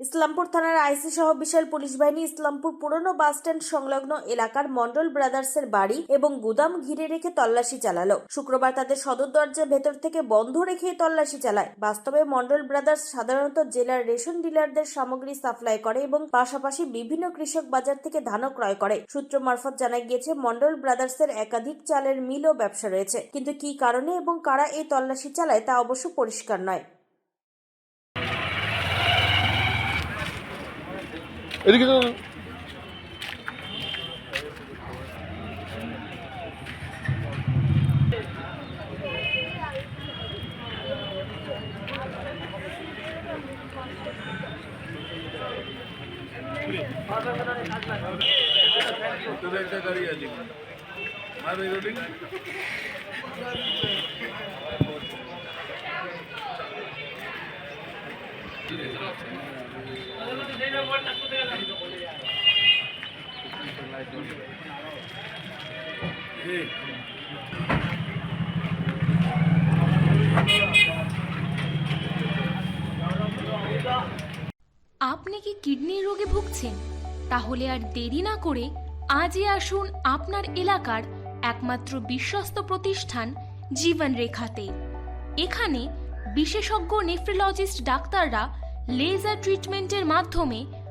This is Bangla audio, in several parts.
ইসলামপুর থানার আইসি সহ বিশাল পুলিশ বাহিনী ইসলামপুর পুরনো বাস স্ট্যান্ড সংলগ্ন এলাকার মন্ডল ব্রাদার্সের বাড়ি এবং গুদাম ঘিরে রেখে তল্লাশি চালালো। শুক্রবার তাদের সদর দরজা ভেতর থেকে বন্ধ রেখেই তল্লাশি চালায়। বাস্তবে মন্ডল ব্রাদার্স সাধারণত জেলার রেশন ডিলারদের সামগ্রী সাপ্লাই করে এবং পাশাপাশি বিভিন্ন কৃষক বাজার থেকে ধানও ক্রয় করে। সূত্র মারফত জানা গিয়েছে মন্ডল ব্রাদার্সের একাধিক চালের মিলও ব্যবসা রয়েছে। কিন্তু কি কারণে এবং কারা এই তল্লাশি চালায় তা অবশ্য পরিষ্কার নয়। এদিকে তো একটা আর আপনি কি কিডনির রোগে ভুগছেন? তাহলে আর দেরি না করে আজই আসুন আপনার এলাকার একমাত্র বিশ্বস্ত প্রতিষ্ঠান জীবন রেখাতে এখানে বিশেষজ্ঞ নেফ্রোলজিস্ট ডাক্তাররা লেজার ট্রিটমেন্টের মাধ্যমে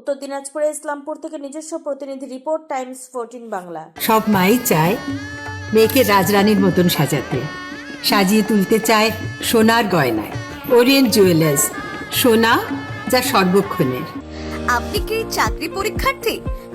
উত্তর দিনাজপুরে ইসলামপুর থেকে নিজস্ব প্রতিনিধি রিপোর্ট টাইমস ফোরটিন বাংলা। সব মাই চায় মেয়েকে রাজরানীর মতন সাজাতে। সাজিয়ে তুলতে চায় সোনার গয়নায়। ওরিয়েন্ট জুয়েলার্স সোনা যা সর্বক্ষণের। আপনি কি চাকরি পরীক্ষার্থী?